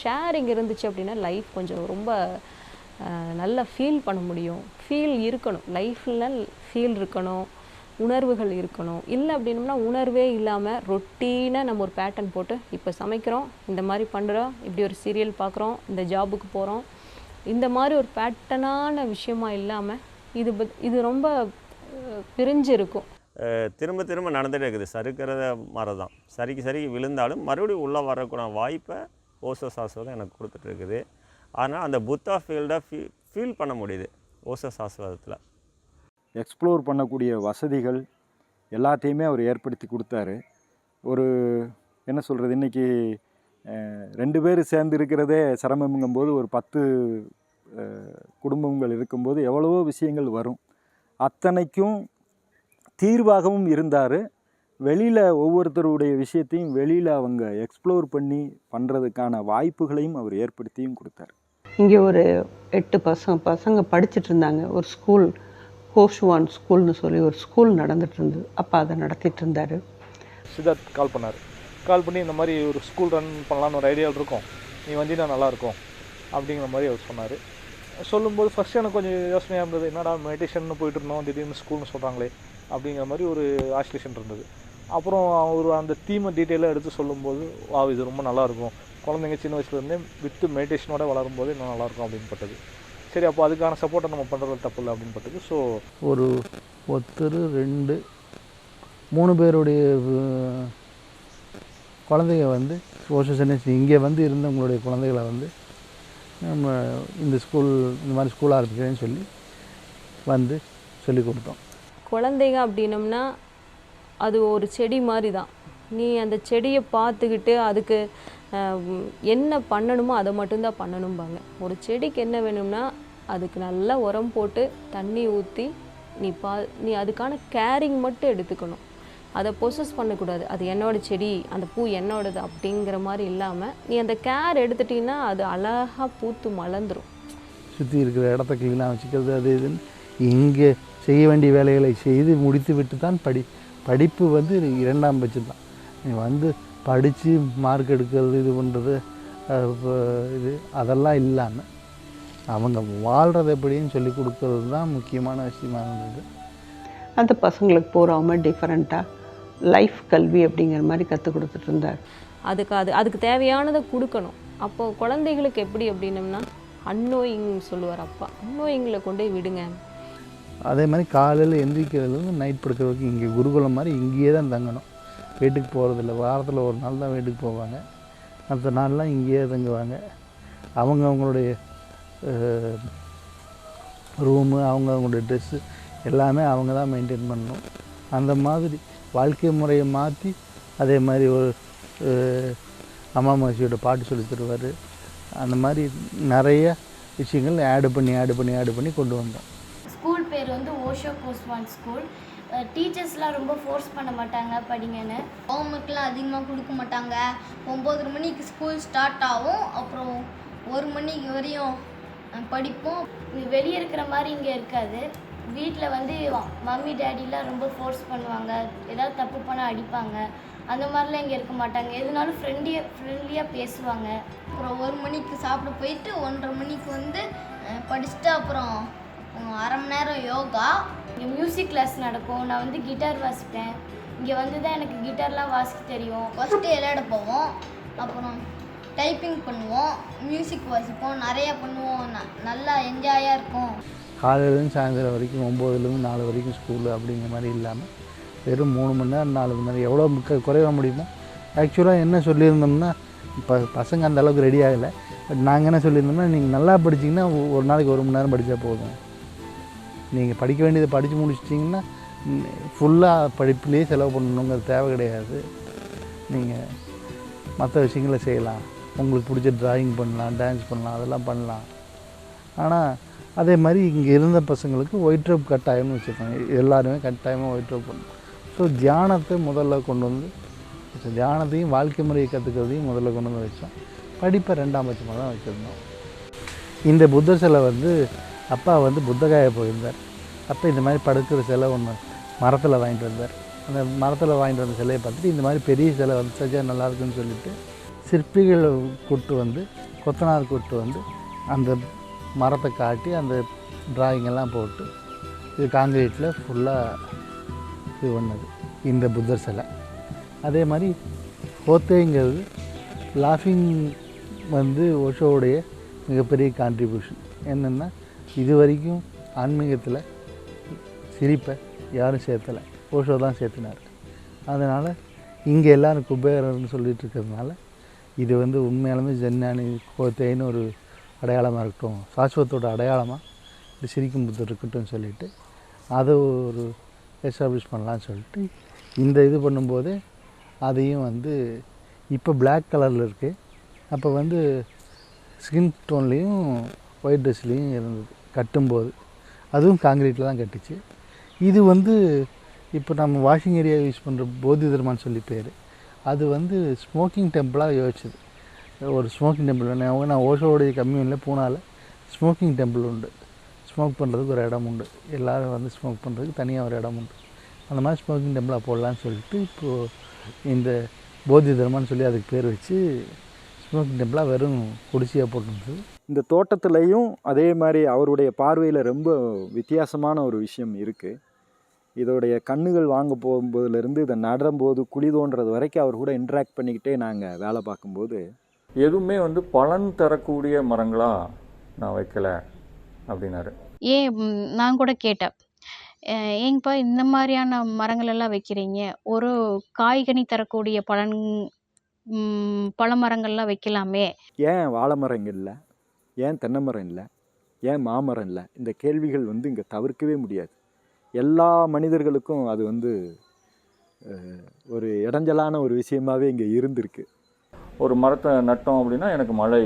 Sharing இருந்துச்சு அப்படின்னா life கொஞ்சம் ரொம்ப நல்லா ஃபீல் பண்ண முடியும். ஃபீல் இருக்கணும். லைஃப்பில் ஃபீல் இருக்கணும். உணர்வுகள் இருக்கணும். இல்லை அப்படின்னம்னா உணர்வே இல்லாமல் ரொட்டீனாக நம்ம ஒரு பேட்டர்ன் போட்டு இப்போ சமைக்கிறோம் இந்த மாதிரி பண்ணுறோம் இப்படி ஒரு சீரியல் பார்க்குறோம் இந்த ஜாபுக்கு போகிறோம் இந்த மாதிரி ஒரு பேட்டர்னான விஷயமா இல்லாமல் இது பத்- இது ரொம்ப அஹ், பிரிஞ்சு இருக்கும் திரும்ப திரும்ப நடந்துகிட்டே இருக்குது. சறுக்கிறத மரம் தான் சரிக்கு சரிக்கு விழுந்தாலும் மறுபடியும் உள்ளே வரக்கூடிய வாய்ப்பை ஓசோ சாஸ்வதம் எனக்கு கொடுத்துட்ருக்குது. ஆனால் அந்த புத்தா ஃபீல்டை ஃபீ ஃபீல் பண்ண முடியுது ஓசோ சாஸ்வதத்தில். எக்ஸ்ப்ளோர் பண்ணக்கூடிய வசதிகள் எல்லாத்தையுமே அவர் ஏற்படுத்தி கொடுத்தாரு. ஒரு என்ன சொல்கிறது இன்றைக்கி ரெண்டு பேர் சேர்ந்து இருக்கிறதே சிரமங்கும்போது ஒரு பத்து குடும்பங்கள் இருக்கும்போது எவ்வளவோ விஷயங்கள் வரும். அத்தனைக்கும் தீர்வாகவும் இருந்தார். வெளியில் ஒவ்வொருத்தருடைய விஷயத்தையும் வெளியில் அவங்க எக்ஸ்ப்ளோர் பண்ணி பண்ணுறதுக்கான வாய்ப்புகளையும் அவர் ஏற்படுத்தியும் கொடுத்தார். இங்கே ஒரு எட்டு பசங்க பசங்க படிச்சுட்டு இருந்தாங்க. ஒரு ஸ்கூல் கோஷ்வான் ஸ்கூல்னு சொல்லி ஒரு ஸ்கூல் நடந்துட்டு இருந்தது. அப்பா அதை நடத்திட்டு இருந்தார். சித்தார்த் கால் பண்ணார். கால் பண்ணி இந்த மாதிரி ஒரு ஸ்கூல் ரன் பண்ணலான்னு ஒரு ஐடியாவில் இருக்கும். நீ வந்தீங்கன்னா நல்லாயிருக்கும். அப்படிங்கிற மாதிரி அவர் சொன்னார். சொல்லும்போது ஃபஸ்ட் எனக்கு கொஞ்சம் யோசனையாக இருந்தது. என்னடா மெடிடேஷன் போயிட்டு இருந்தோம். திடீர்னு ஸ்கூல்னு சொல்கிறாங்களே அப்படிங்கிற மாதிரி ஒரு ஆசிலேஷன் இருந்தது. அப்புறம் அவர் அந்த தீமை டீட்டெயிலாக எடுத்து சொல்லும்போது வா இது ரொம்ப நல்லாயிருக்கும். குழந்தைங்க சின்ன வயசுலேருந்தே வித்து மெடிடேஷனோட வளரும்போது இன்னும் நல்லாயிருக்கும் அப்படின்னு பட்டது சரி அப்போ அதுக்கான சப்போர்ட்டை நம்ம பண்ணுறது தப்பு இல்லை அப்படின்னு பட்டது ஸோ ஒரு ஒருத்தர் ரெண்டு மூணு பேருடைய குழந்தைங்க வந்து சோஷியல் சயின்ஸ் இங்கே வந்து இருந்தவங்களுடைய குழந்தைகளை வந்து நம்ம இந்த ஸ்கூல் இந்த மாதிரி ஸ்கூல் ஆரம்பிக்கிறேன்னு சொல்லி வந்து சொல்லி கொடுத்தோம். குழந்தைங்க அப்படின்னம்னா அது ஒரு செடி மாதிரி தான் நீ அந்த செடியை பார்த்துக்கிட்டு அதுக்கு என்ன பண்ணணுமோ அதை மட்டும்தான் பண்ணணும்பாங்க. ஒரு செடிக்கு என்ன வேணும்னா அதுக்கு நல்லா உரம் போட்டு தண்ணி ஊற்றி நீ பா நீ அதுக்கான கேரிங் மட்டும் எடுத்துக்கணும். அதை பொசஸ் பண்ணக்கூடாது. அது என்னோட செடி அந்த பூ என்னோடது அப்படிங்கிற மாதிரி இல்லாமல் நீ அந்த கேர் எடுத்துட்டீங்கன்னா அது அழகாக பூத்து மலர்ந்துரும். சுற்றி இருக்கிற இடத்த க்ளீனாக வச்சுக்கிறது அது இதுன்னு இங்கே செய்ய வேண்டிய வேலைகளை செய்து முடித்து விட்டு தான் படி படிப்பு வந்து இரண்டாம் பட்சம் தான் நீ வந்து படித்து மார்க் எடுக்கிறது இது பண்ணுறது இது அதெல்லாம் இல்லாமல் அவங்க வாழ்கிறது எப்படின்னு சொல்லி கொடுக்கறது தான் முக்கியமான விஷயமா இருந்தது. அந்த பசங்களுக்கு போகாமல் டிஃப்ரெண்ட்டாக லைஃப் கல்வி அப்படிங்கிற மாதிரி கற்றுக் கொடுத்துட்டு இருந்தார். அதுக்கு அது அதுக்கு தேவையானதை கொடுக்கணும். அப்போ குழந்தைகளுக்கு எப்படி அப்படின்னம்னா அன்னோயிங் சொல்லுவார் அப்பா. அன்னோயிங்கில் கொண்டு போய் விடுங்க. அதே மாதிரி காலையில் எந்திரிக்கிறதுலேருந்து நைட் படுக்கிற வரைக்கும் இங்கே குருகுலம் மாதிரி இங்கேயே தான் தங்கணும். வீட்டுக்கு போகிறதில்ல வாரத்தில் ஒரு நாள் தான் வீட்டுக்கு போவாங்க. மற்ற நாள்லாம் இங்கேயே தங்குவாங்க. அவங்க அவங்களுடைய ரூமு அவங்க அவங்களுடைய ட்ரெஸ்ஸு எல்லாமே அவங்க தான் மெயின்டைன் பண்ணணும். அந்த மாதிரி வாழ்க்கை முறையை மாற்றி அதே மாதிரி ஒரு அஹ், அம்மா பாட்டு சொல்லி தருவார். அந்த மாதிரி நிறைய விஷயங்கள் ஆடு பண்ணி ஆடு பண்ணி ஆடு பண்ணி கொண்டு வந்தோம். ஸ்கூல் பேர் வந்து ஓஷோ கோஸ்வான் ஸ்கூல். டீச்சர்ஸ்லாம் ரொம்ப ஃபோர்ஸ் பண்ண மாட்டாங்க படிங்கன்னு. ஹோம் ஒர்க்லாம் அதிகமாக கொடுக்க மாட்டாங்க. ஒம்பது மணிக்கு ஸ்கூல் ஸ்டார்ட் ஆகும். அப்புறம் ஒரு மணிக்கு வரையும் படிப்போம். வெளியே இருக்கிற மாதிரி இங்கே இருக்காது. வீட்டில் வந்து மம்மி டேடிலாம் ரொம்ப ஃபோர்ஸ் பண்ணுவாங்க. ஏதாவது தப்பு பண்ணால் அடிப்பாங்க. அந்த மாதிரிலாம் இங்கே இருக்க மாட்டாங்க. எதுனாலும் ஃப்ரெண்ட்லியாக ஃப்ரெண்ட்லியாக பேசுவாங்க. அப்புறம் ஒரு மணிக்கு சாப்பிட போயிட்டு ஒன்றரை மணிக்கு வந்து படிச்சுட்டு அப்புறம் அரை மணி நேரம் யோகா? இங்கே மியூசிக் கிளாஸ் நடக்கும். நான் வந்து கிட்டார் வாசிப்பேன். இங்கே வந்து தான் எனக்கு கிட்டார்லாம் வாசிக்க தெரியும். ஃபஸ்ட்டு விளையாட போவோம். அப்புறம் டைப்பிங் பண்ணுவோம். மியூசிக் வாசிப்போம். நிறையா பண்ணுவோம். ந- நல்லா என்ஜாயாக இருக்கும். காலையிலேருந்து சாயந்தரம் வரைக்கும் ஒம்போதுலேருந்து நாலு வரைக்கும் ஸ்கூலு அப்படிங்கிற மாதிரி இல்லாமல் வெறும் மூணு மணி நேரம் நாலு மணி நேரம். எவ்வளோ முக்க குறைய முடியுமோ? ஆக்சுவலாக என்ன சொல்லியிருந்தோம்னா இப்போ பசங்க அந்த அளவுக்கு ரெடி ஆகலை. பட் நாங்கள் என்ன சொல்லியிருந்தோம்னா நீங்கள் நல்லா படிச்சீங்கன்னா ஒரு நாளைக்கு ஒரு மணி நேரம் படித்தா போதும். நீங்கள் படிக்க வேண்டியதை படித்து முடிச்சிட்டிங்கன்னா ஃபுல்லாக படிப்புலேயே செலவு பண்ணணுங்கிற தேவை கிடையாது. நீங்கள் மற்ற விஷயங்களை செய்யலாம். உங்களுக்கு பிடிச்ச ட்ராயிங் பண்ணலாம் டான்ஸ் பண்ணலாம் அதெல்லாம் பண்ணலாம். ஆனால் அதே மாதிரி இங்கே இருந்த பசங்களுக்கு ஒயிட் ரோப் கட்டாயம்னு வச்சுருக்காங்க எல்லாருமே கட்டாயமாக ஒயிட் ரோப் பண்ணணும். ஸோ தியானத்தை முதல்ல கொண்டு வந்து வச்சோம். தியானத்தையும் வாழ்க்கை முறையை கற்றுக்கிறதையும் முதல்ல கொண்டு வந்து வச்சோம். படிப்பை ரெண்டாம் பட்சமாக தான் வச்சுருந்தோம். இந்த புத்தர் சிலை வந்து அப்பா வந்து புத்தகாய போயிருந்தார். அப்போ இந்த மாதிரி படுக்கிற சிலை ஒன்று மரத்தில் வாங்கிட்டு வந்தார். அந்த மரத்தில் வாங்கிட்டு வந்த சிலையை பார்த்துட்டு இந்த மாதிரி பெரிய சிலை வந்து சஜா நல்லாயிருக்குன்னு சொல்லிவிட்டு சொல்லிட்டு சிற்பிகளை கூட்டு வந்து கொத்தனார் கூட்டு வந்து அந்த மரத்தை காட்டி அந்த டிராயிங்கெல்லாம் போட்டு இது காங்கிரீட்டில் ஃபுல்லாக இது பண்ணது. இந்த புத்தர் சிலை. அதே மாதிரி ஹோத்தேங்கிறது லாஃபிங் வந்து ஓஷோவுடைய மிகப்பெரிய கான்ட்ரிபியூஷன் என்னென்னா இது வரைக்கும் ஆன்மீகத்தில் சிரிப்பை யாரும் சேர்த்தலை. ஓஷோ தான் சேர்த்தினார். அதனால் இங்கே எல்லாரும் குபேரர்னு சொல்லிட்டு இருக்கிறதுனால இது வந்து உண்மையாலுமே ஜென்னானி கோத்தைன்னு ஒரு அடையாளமாக இருக்கட்டும் சாஸ்வத்தோட அடையாளமாக இது சிரிக்கும் புத்தர் இருக்கட்டும் சொல்லிவிட்டு அதை ஒரு எஸ்டாப்ளிஷ் பண்ணலான்னு சொல்லிட்டு இந்த இது பண்ணும்போது அதையும் வந்து இப்போ பிளாக் கலரில் இருக்குது அப்போ வந்து ஸ்கின் டோன்லேயும் ஒயிட் ட்ரெஸ்லேயும் இருந்தது. கட்டும்போது. அதுவும் காங்கிரீட்டில் தான் கட்டுச்சு. இது வந்து இப்போ நம்ம வாஷிங் ஏரியா யூஸ் பண்ணுற போதி தர்மான்னு சொல்லி பேர். அது வந்து ஸ்மோக்கிங் டெம்பிளாக யோசிச்சது. ஒரு ஸ்மோக்கிங் டெம்பிள் நான் நான் ஓஷோடைய கம்யூனில் பூனால ஸ்மோக்கிங் டெம்பிள் உண்டு. ஸ்மோக் பண்ணுறதுக்கு ஒரு இடம் உண்டு. எல்லோரும் வந்து ஸ்மோக் பண்ணுறதுக்கு தனியாக ஒரு இடம் உண்டு. அந்த மாதிரி ஸ்மோக்கிங் டெம்பிளாக போடலான்னு சொல்லிட்டு இப்போது இந்த போதி தர்மான்னு சொல்லி அதுக்கு பேர் வச்சு ஸ்மோக்கிங் டெம்பிளாக வெறும் குடிசையாக போட்டுருந்தது. இந்த தோட்டத்துலேயும் அதே மாதிரி அவருடைய பார்வையில் ரொம்ப வித்தியாசமான ஒரு விஷயம் இருக்குது இதோடைய கண்ணுகள் வாங்க போகும்போதுலேருந்து இதை நடும்போது குழி தோன்றது வரைக்கும் அவர் கூட இன்ட்ராக்ட் பண்ணிக்கிட்டே நாங்கள் வேலை பார்க்கும்போது எதுவுமே வந்து பலன் தரக்கூடிய மரங்களா நான் வைக்கல அப்படின்னாரு. ஏன் நான் கூட கேட்டேன். ஏங்கப்பா இந்த மாதிரியான மரங்கள் எல்லாம் வைக்கிறீங்க? ஒரு காய்கனி தரக்கூடிய பழன் ம், பழ மரங்கள்லாம் வைக்கலாமே. ஏன் வாழை இல்லை? ஏன் தென்னை மரம் இல்லை? ஏன் மாமரம் இல்லை? இந்த கேள்விகள் வந்து இங்கே தவிர்க்கவே முடியாது. எல்லா மனிதர்களுக்கும் அது வந்து ஒரு இடைஞ்சலான ஒரு விஷயமாவே இங்கே இருந்திருக்கு. ஒரு மரத்தை நட்டோம் அப்படின்னா எனக்கு மழை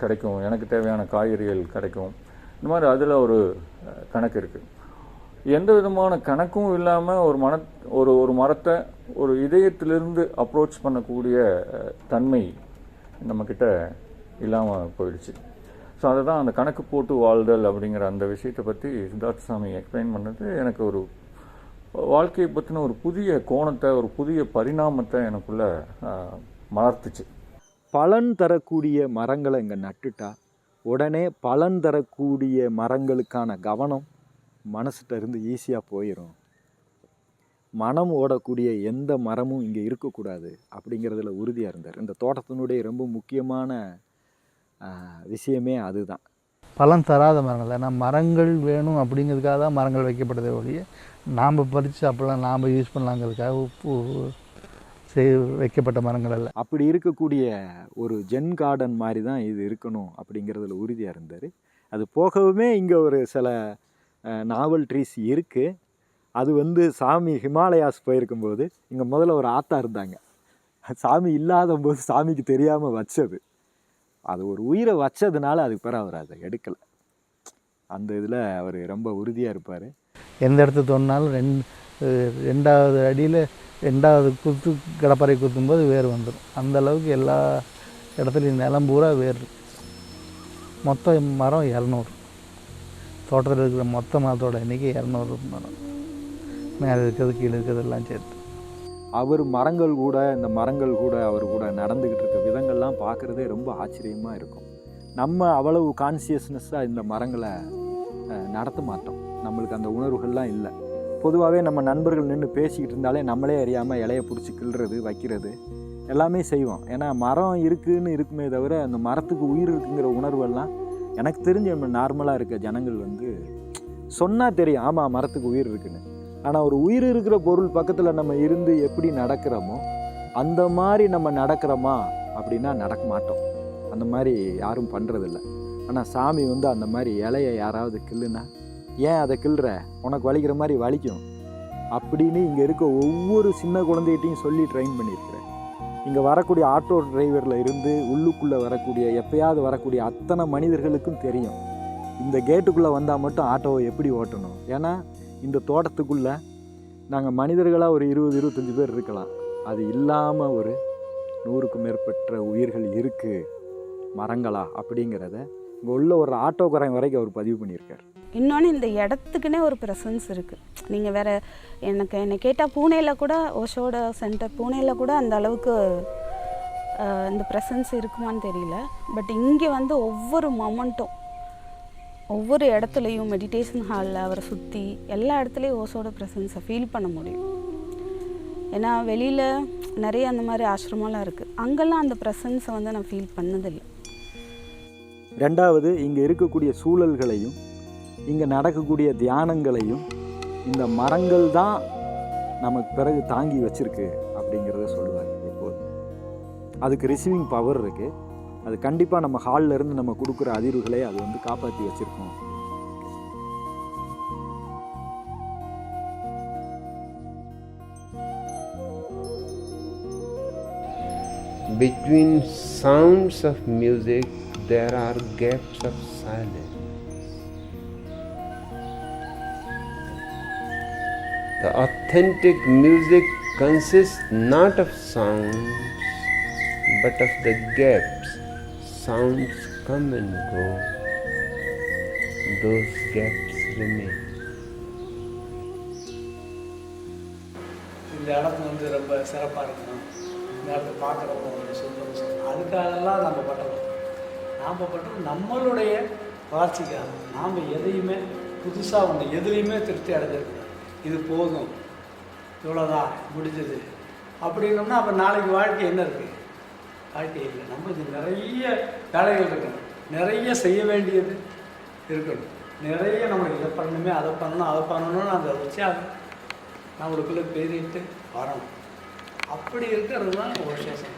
கிடைக்கும். எனக்கு தேவையான காய்கறிகள் கிடைக்கும். இந்த மாதிரி அதில் ஒரு கணக்கு இருக்குது எந்த விதமான கணக்கும் இல்லாமல் ஒரு மன ஒரு ஒரு மரத்தை ஒரு இதயத்திலிருந்து அப்ரோச் பண்ணக்கூடிய தன்மை நம்மக்கிட்ட இல்லாமல் போயிடுச்சு. ஸோ அதை தான் அந்த கணக்கு போட்டு வாழ்தல் அப்படிங்கிற அந்த விஷயத்தை பற்றி சித்தார்த்த சாமி எக்ஸ்பிளைன் பண்ணது. எனக்கு ஒரு வாழ்க்கையை பற்றின ஒரு புதிய கோணத்தை ஒரு புதிய பரிணாமத்தை எனக்குள்ளே மலர்த்துச்சு. பலன் தரக்கூடிய மரங்களை இங்கே நட்டுட்டா உடனே பலன் தரக்கூடிய மரங்களுக்கான கவனம் மனசுட்ட இருந்து ஈஸியாக போயிடும் மனம் ஓடக்கூடிய எந்த மரமும் இங்கே இருக்கக்கூடாது அப்படிங்கிறதுல உறுதியாக இருந்தார். இந்த தோட்டத்தினுடைய ரொம்ப முக்கியமான விஷயமே அதுதான். பலன் தராத மரங்கள். ஏன்னா மரங்கள் வேணும் அப்படிங்கிறதுக்காக தான் மரங்கள் வைக்கப்படுதே ஒழிய நாம் பறித்து அப்போல்லாம் நாம் யூஸ் பண்ணலாங்கிறதுக்காக உப்பு செய் வைக்கப்பட்ட மரங்கள் அல்ல. அப்படி இருக்கக்கூடிய ஒரு ஜென் கார்டன் மாதிரி தான் இது இருக்கணும் அப்படிங்கிறதுல உறுதியாக இருந்தார். அது போகவுமே இங்கே ஒரு சில நாவல் ட்ரீஸ் இருக்குது அது வந்து சாமி ஹிமாலயாஸ் போயிருக்கும்போது இங்கே முதல்ல ஒரு ஆத்தா இருந்தாங்க. சாமி இல்லாத போது சாமிக்கு தெரியாமல் வச்சது. அது ஒரு உயிரை வச்சதுனால அதுக்கு பிறகு அவர் அதை எடுக்கலை. அந்த இதில் அவர் ரொம்ப உறுதியாக இருப்பார். எந்த இடத்த தோணினாலும் ரெண்டு ரெண்டாவது அடியில் ரெண்டாவது குத்து கடப்பறை குத்தும்போது வேர் வந்துடும் அந்த அளவுக்கு எல்லா இடத்துலையும் நிலம் பூரா வேர். மொத்தம் மரம் இரநூறு. தோட்டத்தில் இருக்கிற மொத்த மரத்தோட எண்ணிக்கை இரநூறு மரம். மேலே இருக்கிறது கீழே இருக்கிறது எல்லாம் சேர்த்து. அவர் மரங்கள் கூட இந்த மரங்கள் கூட அவர் கூட நடந்துக்கிட்டு இருக்க விதங்கள்லாம் பார்க்குறதே ரொம்ப ஆச்சரியமாக இருக்கும். நம்ம அவ்வளவு கான்சியஸ்னஸ்ஸாக இந்த மரங்களை நடத்த மாட்டோம். நம்மளுக்கு அந்த உணர்வுகள்லாம் இல்லை. பொதுவாகவே நம்ம நண்பர்கள் நின்று பேசிக்கிட்டு இருந்தாலே நம்மளே அறியாமல் இலைய பிடிச்சி கிள்றது வைக்கிறது எல்லாமே செய்வோம். ஏன்னா மரம் இருக்குன்னு இருக்குமே தவிர அந்த மரத்துக்கு உயிர் இருக்குங்கிற உணர்வெல்லாம் எனக்கு தெரிஞ்ச நம்ம நார்மலாக இருக்க ஜனங்கள் வந்து சொன்னால் தெரியும். ஆமாம் மரத்துக்கு உயிர் இருக்குன்னு. ஆனால் ஒரு உயிர் இருக்கிற பொருள் பக்கத்தில் நம்ம இருந்து எப்படி நடக்கிறோமோ அந்த மாதிரி நம்ம நடக்கிறோமா அப்படின்னா நடக்க மாட்டோம். அந்த மாதிரி யாரும் பண்ணுறதில்ல ஆனால் சாமி வந்து அந்த மாதிரி இலையை யாராவது கிள்ளுனா ஏன் அதை கிள்ற? உனக்கு வலிக்கிற மாதிரி வலிக்கும். அப்படின்னு இங்கே இருக்க ஒவ்வொரு சின்ன குழந்தைகிட்டையும் சொல்லி ட்ரெயின் பண்ணியிருக்கிறேன். இங்கே வரக்கூடிய ஆட்டோ டிரைவரில் இருந்து உள்ளுக்குள்ளே வரக்கூடிய எப்பயாவது வரக்கூடிய அத்தனை மனிதர்களுக்கும் தெரியும். இந்த கேட்டுக்குள்ளே வந்தால் மட்டும் ஆட்டோவை எப்படி ஓட்டணும்? ஏன்னா இந்த தோட்டத்துக்குள்ளே நாங்கள் மனிதர்களாக ஒரு இருபது இருபத்தஞ்சி பேர் இருக்கலாம். அது இல்லாமல் ஒரு நூறுக்கும் மேற்பட்ட உயிர்கள் இருக்குது மரங்களா அப்படிங்கிறத இங்கே உள்ள ஒரு ஆட்டோக்காரன் வரைக்கும் அவர் பதிவு பண்ணியிருக்கார். இன்னொன்று இந்த இடத்துக்குன்னே ஒரு ப்ரெசன்ஸ் இருக்குது நீங்கள் வேறு எனக்கு என்னை கேட்டால் பூனேயில் கூட ஓஷோட சென்டர் பூனேயில் கூட அந்த அளவுக்கு இந்த ப்ரெசன்ஸ் இருக்குமான்னு தெரியல. பட் இங்கே வந்து ஒவ்வொரு மொமெண்ட்டும் ஒவ்வொரு இடத்துலையும் மெடிடேஷன் ஹாலில் அவரை சுற்றி எல்லா இடத்துலையும் ஓசோட ப்ரெசன்ஸை ஃபீல் பண்ண முடியும். ஏன்னா வெளியில் நிறைய அந்த மாதிரி ஆசிரமெல்லாம் இருக்குது அங்கெல்லாம் அந்த ப்ரெசன்ஸை வந்து நான் ஃபீல் பண்ணதில்லை. ரெண்டாவது இங்கே இருக்கக்கூடிய சூழல்களையும் இங்கே நடக்கக்கூடிய தியானங்களையும் இந்த மரங்கள் தான் நமக்கு பிறகு தாங்கி வச்சிருக்கு அப்படிங்கிறத சொல்லுவார் எப்போது அதுக்கு ரிசீவிங் பவர் இருக்குது அது கண்டிப்பாக நம்ம ஹாலில் இருந்து நம்ம கொடுக்குற அதிர்வுகளை அது வந்து காப்பாற்றி வச்சுருக்கோம் Between sounds of music, there are gaps of silence. The authentic music consists not of sounds, but of the gaps. Sounds come and go, those gaps remain. இந்த இடம் வந்து ரொம்ப சிறப்பாக இருக்கணும். இந்த இடத்த பார்க்குறப்போ ஒரு சொல்லணும் சொல்லணும் அதுக்காகலாம் நம்ம பட்டோம். நாம் பட்டோம் நம்மளுடைய வளர்ச்சிக்காக. நாம் எதையுமே புதுசாக ஒன்று எதுலேயுமே திருப்தி அடைஞ்சிருக்கணும் இது போதும். இவ்வளோதான் முடிஞ்சது. அப்படின்னோம்னா அப்போ நாளைக்கு வாழ்க்கை என்ன இருக்குது வாழ்க்கை இல்லை நம்மளுக்கு நிறைய வேலைகள் இருக்கணும். நிறைய செய்ய வேண்டியது இருக்கணும். நிறைய நம்மளுக்கு இதை பண்ணணுமே அதை பண்ணணும் அதை பண்ணணும்னு அந்த அது நம்மளுக்குள்ளே பேரிட்டு வரணும். அப்படி இருக்கிறது தான் ஒரு சேஷம்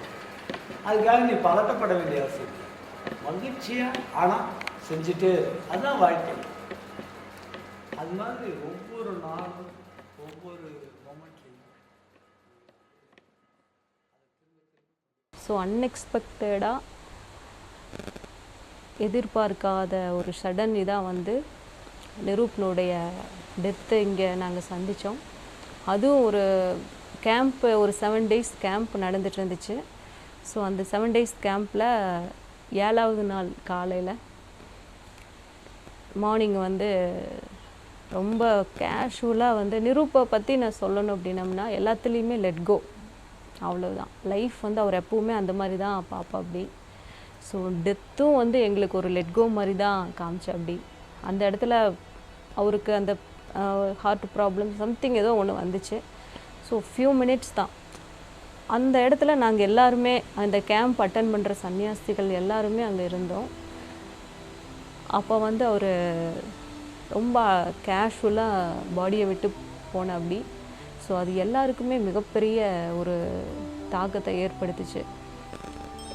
அதுக்காக நீ பதட்டப்பட வேண்டிய அவசியம் மகிழ்ச்சியாக ஆனால் செஞ்சுட்டே அதுதான் வாழ்க்கை. அது மாதிரி ஒவ்வொரு நாளும் ஸோ அன்எக்ஸ்பெக்டடாக எதிர்பார்க்காத ஒரு சடன் இதாக வந்து நிரூப்னுடைய டெத்தை இங்கே நாங்கள் சந்தித்தோம் அதுவும் ஒரு கேம்ப்பு ஒரு செவன் டேஸ் கேம்ப் நடந்துட்டு இருந்துச்சு. ஸோ அந்த செவன் டேஸ் கேம்பில் ஏழாவது நாள் காலையில் மார்னிங் வந்து ரொம்ப கேஷுவலாக வந்து நிரூப்பை பற்றி நான் சொல்லணும் அப்படின்னம்னா எல்லாத்துலேயுமே லெட் கோ அவ்வளோதான் லைஃப் வந்து அவர் எப்பவுமே அந்த மாதிரி தான் பாப்பா அப்படி. ஸோ டெத்தும் வந்து எங்களுக்கு ஒரு லெட் கோ மாதிரி தான் காமிச்சு அப்படி. அந்த இடத்துல அவருக்கு அந்த ஹார்ட் ப்ராப்ளம் சம்திங் ஏதோ ஒன்று வந்துச்சு. ஸோ ஃபியூ மினிட்ஸ் தான். அந்த இடத்துல நாங்கள் எல்லாருமே அந்த கேம்ப் அட்டன் பண்ணுற சன்னியாசிகள் எல்லாருமே அங்கே இருந்தோம். அப்போ வந்து அவர் ரொம்ப கேஷுவலாக பாடியை விட்டு போன அப்படி. ஸோ அது எல்லாருக்குமே மிகப்பெரிய ஒரு தாக்கத்தை ஏற்படுத்துச்சு.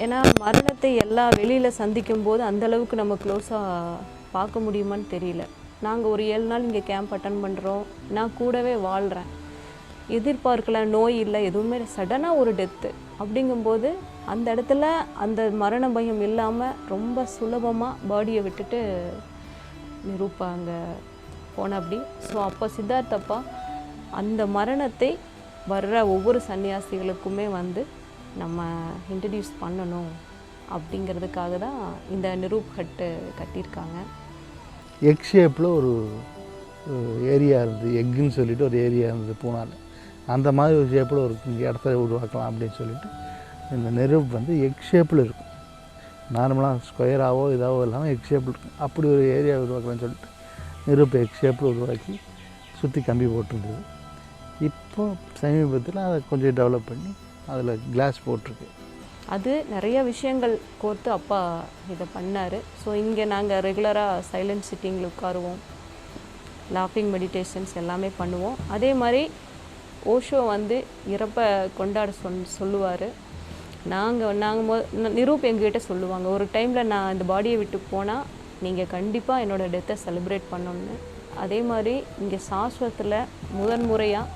ஏன்னா மரணத்தை எல்லா வெளியில் சந்திக்கும் போது அந்தளவுக்கு நம்ம க்ளோஸாக பார்க்க முடியுமான்னு தெரியல. நாங்கள் ஒரு ஏழு நாள் இங்கே கேம்ப் அட்டன் பண்ணுறோம் நான் கூடவே வாழ்கிறேன் எதிர்பார்க்கல நோய் இல்லை எதுவுமே சடனாக ஒரு டெத்து அப்படிங்கும்போது அந்த இடத்துல அந்த மரண பயம் இல்லாமல் ரொம்ப சுலபமாக பாடியை விட்டுட்டு நிரூப்பா அங்கே போன அப்படி. ஸோ அப்போ சித்தார்த்தப்பா அந்த மரணத்தை வர்ற ஒவ்வொரு சன்னியாசிகளுக்குமே வந்து நம்ம இன்ட்ரடியூஸ் பண்ணணும் அப்படிங்கிறதுக்காக தான் இந்த நிரூப் ஹட்டு கட்டியிருக்காங்க. எக் ஷேப்பில் ஒரு ஏரியா இருந்தது. எக்குன்னு சொல்லிட்டு ஒரு ஏரியா இருந்தது பூனாவில் அந்த மாதிரி ஒரு ஷேப்பில் ஒரு இங்கே இடத்த உருவாக்கலாம் அப்படின்னு சொல்லிட்டு இந்த நெருப்பு வந்து எக் ஷேப்பில் இருக்கும். நார்மலாக ஸ்கொயராகவோ இதாகவோ இல்லாமல் எக் ஷேப்பில் இருக்கும். அப்படி ஒரு ஏரியா உருவாக்கலாம்னு சொல்லிட்டு நெருப்பு எக் ஷேப்பில் உருவாக்கி சுற்றி கம்பி போட்டிருந்தது. இப்போ சமீபத்தில் அதை கொஞ்சம் டெவலப் பண்ணி அதில் கிளாஸ் போட்டிருக்கு. அது நிறைய விஷயங்கள் கோர்த்து அப்பா இதை பண்ணார். ஸோ இங்கே நாங்கள் ரெகுலராக சைலண்ட் சிட்டிங்கில் உட்காருவோம். லாஃபிங் மெடிடேஷன்ஸ் எல்லாமே பண்ணுவோம். அதே மாதிரி ஓஷோ வந்து இறப்பை கொண்டாட சொல் சொல்லுவார். நாங்கள் நாங்கள் மொ நிரூப் எங்ககிட்ட சொல்லுவாங்க ஒரு டைமில் நான் இந்த பாடியை விட்டு போனால் நீங்கள் கண்டிப்பாக என்னோடய டெத்தை செலிப்ரேட் பண்ணணும்னு. அதே மாதிரி இங்கே சாஸ்வத்தில் முதன் முறையாக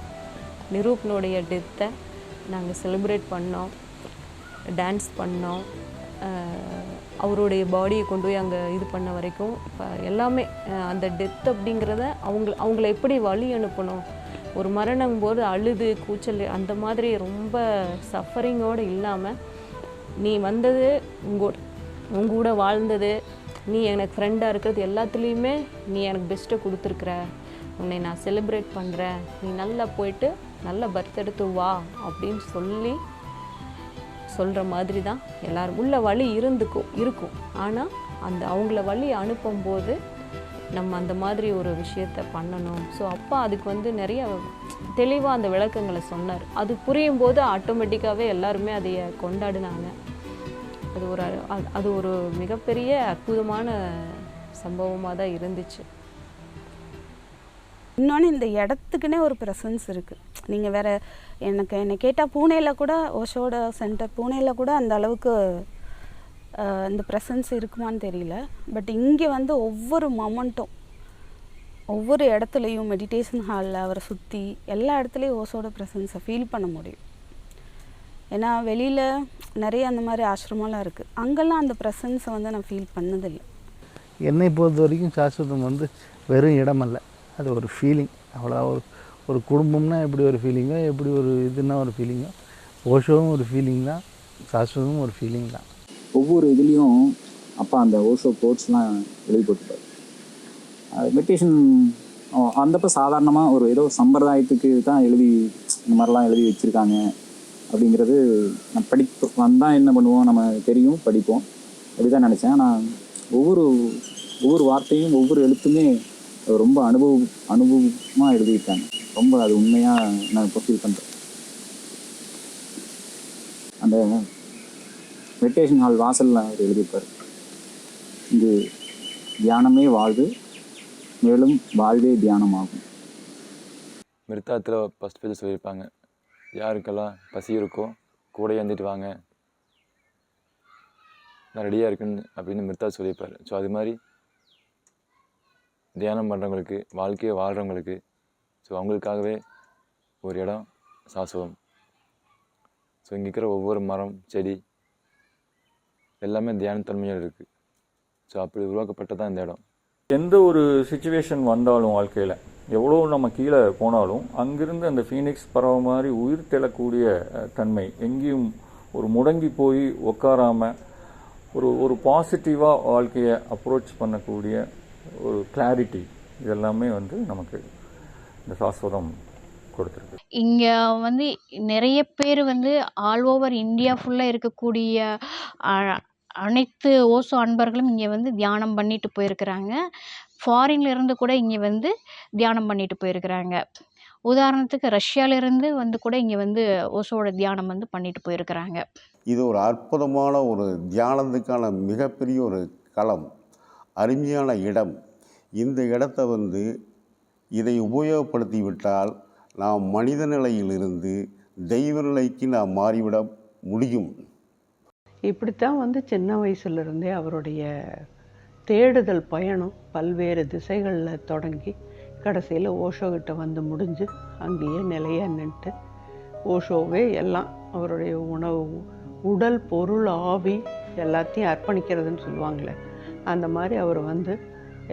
நிரூப்னுடைய டெத்தை நாங்கள் செலிப்ரேட் பண்ணோம் டான்ஸ் பண்ணோம். அவருடைய பாடியை கொண்டு போய் அங்கே இது பண்ண வரைக்கும் இப்போ எல்லாமே அந்த டெத் அப்படிங்கிறத அவங்க அவங்கள எப்படி வழி அனுப்பணும்? ஒரு மரணம் போது அழுது கூச்சல் அந்த மாதிரி ரொம்ப சஃபரிங்கோடு இல்லாமல் நீ வந்தது உங்கூட உங்க கூட வாழ்ந்தது நீ எனக்கு ஃப்ரெண்டாக இருக்கிறது எல்லாத்துலேயுமே நீ எனக்கு பெஸ்ட்டை கொடுத்துருக்குற. உன்னை நான் செலிப்ரேட் பண்ணுறேன் நீ நல்லா போயிட்டு நல்ல பர்த் எடுத்து வா அப்படின்னு சொல்லி சொல்கிற மாதிரி தான் எல்லோரும். உள்ள வழி இருந்துக்கும் இருக்கும். ஆனால் அந்த அவங்கள வழி அனுப்பும்போது நம்ம அந்த மாதிரி ஒரு விஷயத்த பண்ணணும். ஸோ அப்பா அதுக்கு வந்து நிறைய தெளிவாக அந்த விளக்கங்களை சொன்னார். அது புரியும் போது ஆட்டோமேட்டிக்காகவே எல்லாருமே அதைய கொண்டாடினாங்க. அது ஒரு அது- அது ஒரு மிகப்பெரிய அற்புதமான சம்பவமாக தான் இருந்துச்சு. இன்னொன்று இந்த இடத்துக்குன்னே ஒரு ப்ரெசன்ஸ் இருக்குது நீங்கள் வேற எனக்கு என்னை கேட்டால் பூனேயில் கூட ஓஷோட சென்டர் பூனேயில் கூட அந்த அளவுக்கு இந்த ப்ரெசன்ஸ் இருக்குமான்னு தெரியல. பட் இங்கே வந்து ஒவ்வொரு மொமெண்ட்டும் ஒவ்வொரு இடத்துலையும் மெடிடேஷன் ஹாலில் அவரை சுற்றி எல்லா இடத்துலையும் ஓஷோட ப்ரெசன்ஸை ஃபீல் பண்ண முடியும். ஏன்னா வெளியில் நிறைய அந்த மாதிரி ஆசிரமெல்லாம் இருக்குது அங்கெல்லாம் அந்த ப்ரெசன்ஸை வந்து நான் ஃபீல் பண்ணதில்லை. என்னை பொறுத்த வரைக்கும் சாஸ்வதம் வந்து வெறும் இடமல்ல. அது ஒரு ஃபீலிங் அவ்வளோ ஒரு ஒரு குடும்பம்னா எப்படி ஒரு ஃபீலிங்கோ எப்படி ஒரு இதுன்னா ஒரு ஃபீலிங்கோ ஓஷோவும் ஒரு ஃபீலிங் தான் சாஸ்வதமும் ஒரு ஃபீலிங் தான். ஒவ்வொரு இதுலேயும் அப்பா அந்த ஓஷோ கோட்ஸ்லாம் எழுதி போட்டுப்பார் மெடிடேஷன் அந்தப்போ சாதாரணமாக ஒரு ஏதோ சம்பிரதாயத்துக்கு தான் எழுதி இந்த மாதிரிலாம் எழுதி வச்சுருக்காங்க அப்படிங்கிறது நான் படிப்பு வந்தால் என்ன பண்ணுவோம் நம்ம தெரியும் படிப்போம். அப்படி தான் நினச்சேன். ஆனால் ஒவ்வொரு ஒவ்வொரு வார்த்தையும் ஒவ்வொரு எழுத்துமே ரொம்ப அனுபவம் அனுபவமாக எழுதியிருக்காங்க. ரொம்ப அது உண்மையாக நான் இப்போ ஃபீல் பண்ணுறேன் அந்த மெடிடேஷன் ஹால் வாசலில் அவர் எழுதியிருப்பார். இது தியானமே வாழ்வு மேலும் வாழ்வே தியானமாகும். மிருத்தாத்தில் ஃபஸ்ட் பேஜ் சொல்லியிருப்பாங்க. யாருக்கெல்லாம் பசி இருக்கோ கூட ஏந்திட்டு வாங்க. நான் ரெடியாக இருக்குன்னு அப்படின்னு மிருத்தா சொல்லியிருப்பார். ஸோ அது மாதிரி தியானம் பண்ணுறவங்களுக்கு வாழ்க்கையை வாழ்கிறவங்களுக்கு ஸோ அவங்களுக்காகவே ஒரு இடம் சாஸ்வதம் ஸோ இங்கே இருக்கிற ஒவ்வொரு மரம் செடி எல்லாமே தியானத்தன்மையாக இருக்குது ஸோ அப்படி உருவாக்கப்பட்டதான் இந்த இடம். எந்த ஒரு சுச்சுவேஷன் வந்தாலும் வாழ்க்கையில் எவ்வளோ நம்ம கீழே போனாலும் அங்கிருந்து அந்த ஃபீனிக்ஸ் பறவை மாதிரி உயிர் தெழக்கூடிய தன்மை எங்கேயும் ஒரு முடங்கி போய் உக்காராமல் ஒரு ஒரு பாசிட்டிவாக வாழ்க்கையை அப்ரோச் பண்ணக்கூடிய ஒரு கிளாரிட்டி இதெல்லாமே வந்து நமக்கு இந்த சாஸ்வதம் கொடுத்துருக்கு. இங்கே வந்து நிறைய பேர் வந்து ஆல் ஓவர் இந்தியா ஃபுல்லாக இருக்கக்கூடிய அனைத்து ஓசோ அன்பர்களும் இங்கே வந்து தியானம் பண்ணிட்டு போயிருக்கிறாங்க. ஃபாரின்ல இருந்து கூட இங்கே வந்து தியானம் பண்ணிட்டு போயிருக்கிறாங்க. உதாரணத்துக்கு ரஷ்யால இருந்து வந்து கூட இங்கே வந்து ஓசோட தியானம் வந்து பண்ணிட்டு போயிருக்கிறாங்க. இது ஒரு அற்புதமான ஒரு தியானத்துக்கான மிகப்பெரிய ஒரு களம். அருமையான இடம். இந்த இடத்த வந்து இதை உபயோகப்படுத்தி விட்டால் நாம் மனித நிலையிலிருந்து தெய்வ நிலைக்கு நாம் மாறிவிட முடியும். இப்படித்தான் வந்து சின்ன வயசுலேருந்தே அவருடைய தேடுதல் பயணம் பல்வேறு திசைகளில் தொடங்கி கடைசியில் ஓஷோகிட்ட வந்து முடிஞ்சு அங்கேயே நிலையாக நின்றுட்டு ஓஷோவே எல்லாம் அவருடைய உணவு உடல் பொருள் ஆவி எல்லாத்தையும் அர்ப்பணிக்கிறதுன்னு சொல்லுவாங்களே. அந்த மாதிரி அவர் வந்து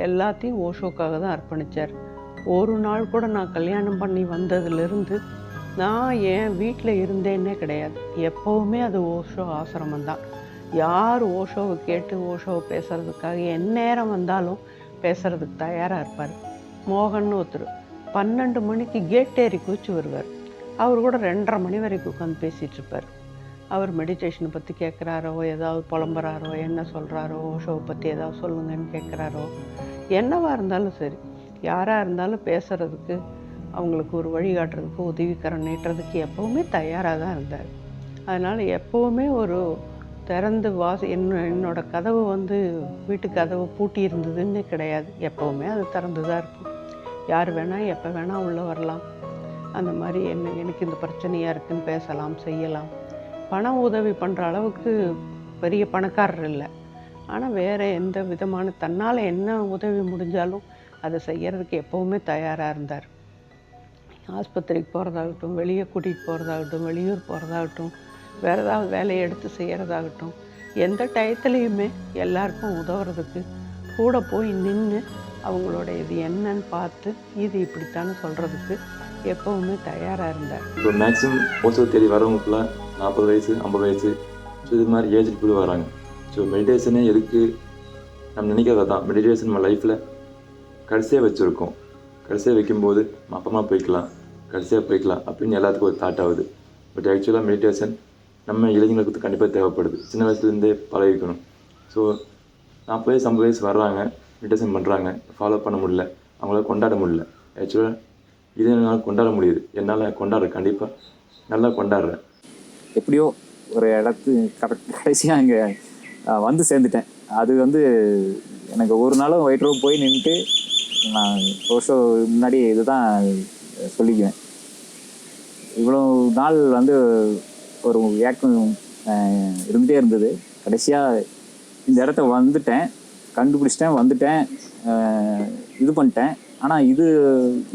எல்லாத்தையும் ஓஷோக்காக தான் அர்ப்பணித்தார் ஒரு நாள் கூட நான் கல்யாணம் பண்ணி வந்ததுலேருந்து நான் என் வீட்டில் இருந்தேன்னே கிடையாது. எப்போவுமே அது ஓஷோ ஆசிரமம் தான். யார் ஓஷோவை கேட்டு ஓஷோவை பேசுகிறதுக்காக எந்நேரம் வந்தாலும் பேசுகிறதுக்கு தயாராக இருப்பார். மோகன் ஒருத்தர் பன்னெண்டு மணிக்கு கேட் ஏறி குச்சி வருவார். அவர் கூட ரெண்டரை மணி வரைக்கும் உட்காந்து பேசிகிட்டு இருப்பார். அவர் மெடிடேஷனை பற்றி கேட்குறாரோ ஏதாவது புலம்புறாரோ என்ன சொல்கிறாரோ ஷோவை பற்றி ஏதாவது சொல்லுங்கன்னு கேட்குறாரோ என்னவாக இருந்தாலும் சரி யாராக இருந்தாலும் பேசுகிறதுக்கு அவங்களுக்கு ஒரு வழிகாட்டுறதுக்கு உதவிக்கரம் நீட்டுறதுக்கு எப்போவுமே தயாராக தான் இருந்தார். அதனால் எப்போவுமே ஒரு திறந்து வாசி என்ன என்னோடய கதவு வந்து வீட்டு கதவு பூட்டி இருந்ததுன்னு கிடையாது. எப்போவுமே அது திறந்து தான் இருக்கும். யார் வேணால் எப்போ வேணால் உள்ளே வரலாம். அந்த மாதிரி என்ன எனக்கு இந்த பிரச்சனையாக இருக்குன்னு பேசலாம் செய்யலாம். பண உதவி பண்ணுற அளவுக்கு பெரிய பணக்காரர் இல்லை. ஆனால் வேறு எந்த விதமான தன்னால் என்ன உதவி முடிஞ்சாலும் அதை செய்கிறதுக்கு எப்போவுமே தயாராக இருந்தார். ஆஸ்பத்திரிக்கு போகிறதாகட்டும் வெளியே கூட்டிகிட்டு போகிறதாகட்டும் வெளியூர் போகிறதாகட்டும் வேறு ஏதாவது வேலையை எடுத்து செய்கிறதாகட்டும் எந்த டயத்துலேயுமே எல்லாருக்கும் உதவுறதுக்கு கூட போய் நின்று அவங்களோட இது என்னன்னு பார்த்து இது இப்படித்தானே சொல்கிறதுக்கு எப்போவுமே தயாராக இருந்தார். இப்போ மேக்ஸிமம் ஓசோ தேடி வரவங்க நாற்பது வயசு ஐம்பது வயசு. ஸோ இது மாதிரி ஏஜ் கூட வராங்க. ஸோ மெடிடேஷனே எதுக்கு? நம்ம நினைக்கிறதா தான் மெடிடேஷன் நம்ம லைஃப்பில் கடைசியாக வச்சுருக்கோம். கடைசியாக வைக்கும்போது நம்ம அப்புறமா போய்க்கலாம். கடைசியாக போய்க்கலாம் அப்படின்னு எல்லாத்துக்கும் ஒரு தாட் ஆகுது. பட் ஆக்சுவலாக மெடிடேஷன் நம்ம இளைஞர்களுக்கு கண்டிப்பாக தேவைப்படுது. சின்ன வயசுலேருந்தே பழகிக்கணும். ஸோ நாற்பது வயசு ஐம்பது வயசு வர்றாங்க. மெடிடேஷன் பண்ணுறாங்க ஃபாலோ பண்ண முடியல. அவங்களால கொண்டாட முடியல. ஆக்சுவலாக இது என்னால் கொண்டாட முடியுது. என்னால் கொண்டாடுறேன். கண்டிப்பாக நல்லா கொண்டாடுறேன். எப்படியோ ஒரு இடத்து கரெக்ட் கடைசியாக அங்கே வந்து சேர்ந்துட்டேன். அது வந்து எனக்கு ஒரு நாளும் ஒயிட் ரோப் போய் நின்றுட்டு நான் ஷோ முன்னாடி இதுதான் சொல்லிக்குவேன். இவ்வளோ நாள் வந்து ஒரு ஏக்கம் இருந்துகிட்டே இருந்தது. கடைசியாக இந்த இடத்த வந்துட்டேன். கண்டுபிடிச்சிட்டேன் வந்துட்டேன். இது பண்ணிட்டேன். ஆனால் இது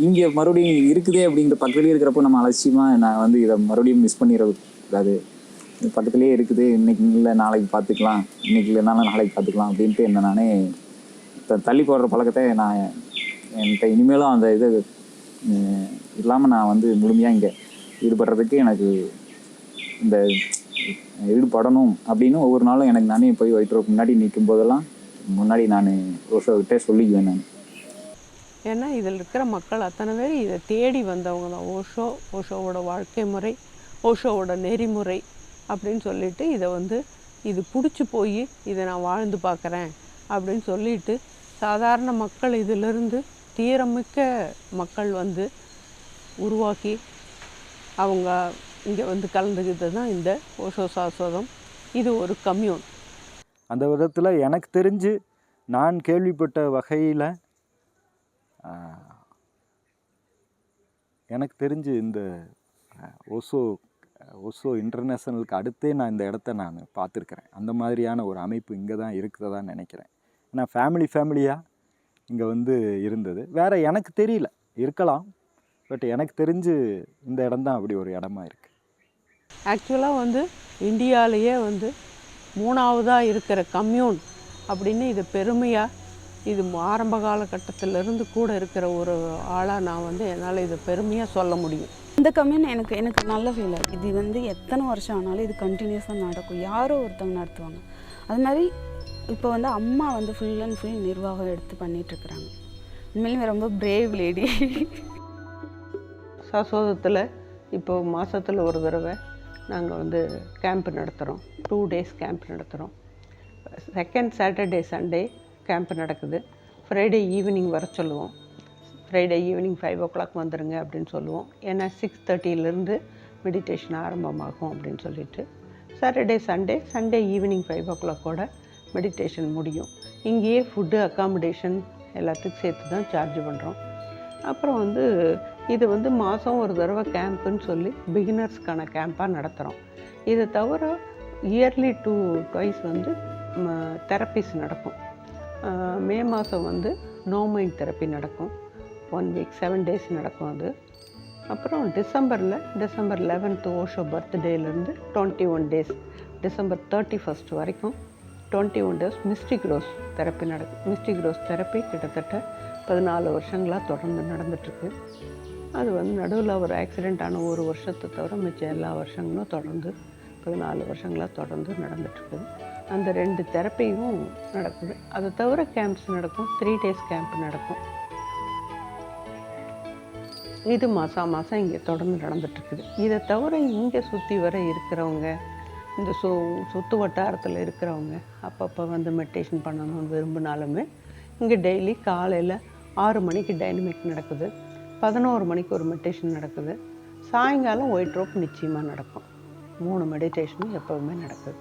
இங்கே மறுபடியும் இருக்குதே அப்படிங்கிற பக்கத்துலேயே இருக்கிறப்போ நம்ம அலட்சியமாக நான் வந்து இதை மறுபடியும் மிஸ் பண்ணிடுறது. கூடாது பக்கத்துலேயே இருக்குது. இன்னைக்கு இல்லை நாளைக்கு பார்த்துக்கலாம். இன்னைக்கு இல்லைனாலும் நாளைக்கு பார்த்துக்கலாம் அப்படின்ட்டு என்ன நானே தள்ளி போடுற பழக்கத்தை நான் என்கிட்ட இனிமேலும் அந்த இது இல்லாமல் நான் வந்து முழுமையாக இங்கே ஈடுபடுறதுக்கு எனக்கு இந்த ஈடுபடணும் அப்படின்னு ஒவ்வொரு நாளும் எனக்கு நானே போய் ஒயிட் முன்னாடி நிற்கும் போதெல்லாம் முன்னாடி நான் ரோஷோக்கிட்டே சொல்லிக்குவேன் நான். ஏன்னா இதில் இருக்கிற மக்கள் அத்தனை பேர் இதை தேடி வந்தவங்க தான். ஓஷோ ஓஷோவோட வாழ்க்கை முறை ஓஷோவோட நெறிமுறை அப்படின்னு சொல்லிட்டு இதை வந்து இது பிடிச்சி போய் இதை நான் வாழ்ந்து பார்க்குறேன் அப்படின்னு சொல்லிட்டு சாதாரண மக்கள் இதிலிருந்து தீரமிக்க மக்கள் வந்து உருவாக்கி அவங்க இங்கே வந்து கலந்துக்கிட்டது தான் இந்த ஓஷோ சாஸ்வதம். இது ஒரு கம்யூன். அந்த விதத்தில் எனக்கு தெரிஞ்சு நான் கேள்விப்பட்ட வகையில் எனக்கு தெரிஞ்சு இந்த ஓசோ ஓசோ இன்டர்நேஷ்னலுக்கு அடுத்தே நான் இந்த இடத்த நான் பார்த்துருக்குறேன். அந்த மாதிரியான ஒரு அமைப்பு இங்கே தான் இருக்கிறதா நினைக்கிறேன். ஏன்னா ஃபேமிலி ஃபேமிலியாக இங்கே வந்து இருந்தது. வேறு எனக்கு தெரியல. இருக்கலாம். பட் எனக்கு தெரிஞ்சு இந்த இடம் தான் அப்படி ஒரு இடமா இருக்குது ஆக்சுவலாக வந்து இந்தியாவிலேயே வந்து மூணாவதாக இருக்கிற கம்யூன் அப்படின்னு இது பெருமையாக இது ஆரம்ப காலகட்டத்திலிருந்து கூட இருக்கிற ஒரு ஆளாக நான் வந்து என்னால் இதை பெருமையாக சொல்ல முடியும். இந்த கம்யூன் எனக்கு எனக்கு நல்ல ஃபீல் ஆகுது இது வந்து எத்தனை வருஷம் ஆனாலும் இது கண்டினியூஸாக நடக்கும். யாரோ ஒருத்தவங்க நடத்துவாங்க. அது மாதிரி இப்போ வந்து அம்மா வந்து ஃபுல் அண்ட் ஃபுல் நிர்வாகம் எடுத்து பண்ணிட்டு இருக்கிறாங்க. உண்மையிலுமே ரொம்ப பிரேவ் லேடி சாஸ்வதத்தில் இப்போ மாதத்தில் ஒரு தடவை நாங்கள் வந்து கேம்ப் நடத்துகிறோம் டூ டேஸ் கேம்ப் நடத்துகிறோம் செகண்ட் சாட்டர்டே சண்டே கேம்ப் நடக்குது. ஃப்ரைடே ஈவினிங் வர சொல்லுவோம். Friday evening five o'clock வந்துடுங்க அப்படின்னு சொல்லுவோம். ஏன்னா சிக்ஸ் தேர்ட்டியிலேருந்து மெடிடேஷன் ஆரம்பமாகும் அப்படின்னு சொல்லிட்டு. Saturday Sunday Sunday evening five ஓ கிளாக்கோட மெடிடேஷன் முடியும். இங்கேயே ஃபுட்டு அக்காமடேஷன் எல்லாத்துக்கும் சேர்த்து தான் சார்ஜ் பண்ணுறோம் அப்புறம் வந்து இது வந்து மாதம் ஒரு தடவை கேம்ப்புன்னு சொல்லி பிகினர்ஸ்க்கான கேம்ப்பாக நடத்துகிறோம் இதை தவிர இயர்லி டூ ட்வைஸ் வந்து தெரப்பிஸ் நடக்கும். மே மாதம் வந்து நோமைன் தெரப்பி நடக்கும். ஒன் வீக் செவன் டேஸ் நடக்கும் அது. அப்புறம் டிசம்பரில் December eleventh Osho பர்த்டேலேருந்து twenty one days December thirty first வரைக்கும் twenty one days mystic rose therapy நடக்கும் மிஸ்டிக் ரோஸ் தெரப்பி கிட்டத்தட்ட பதினாலு வருஷங்களாக தொடர்ந்து நடந்துட்டுருக்கு. அது வந்து நடுவில் ஒரு ஆக்சிடெண்ட் ஆன ஒரு வருஷத்தை தவிர மிச்சம் எல்லா வருஷங்களும் தொடர்ந்து பதினாலு வருஷங்களாக தொடர்ந்து நடந்துட்டுருக்குது அந்த ரெண்டு தெரப்பியும் நடக்குது. அதை தவிர கேம்ப்ஸ் நடக்கும். த்ரீ டேஸ் கேம்ப் நடக்கும். இது மாதம் மாதம் இங்கே தொடர்ந்து நடந்துட்டுருக்குது. இதை தவிர இங்கே சுற்றி வர இருக்கிறவங்க இந்த சு சுற்று வட்டாரத்தில் இருக்கிறவங்க அப்பப்போ வந்து மெடிடேஷன் பண்ணணும்னு விரும்பினாலுமே இங்கே டெய்லி காலையில் ஆறு மணிக்கு டைனமிக் நடக்குது. பதினோரு மணிக்கு ஒரு மெடிடேஷன் நடக்குது. சாயங்காலம் ஒயிட் ரோப் நிச்சயமாக நடக்கும். மூணு மெடிடேஷனும் எப்போவுமே நடக்குது.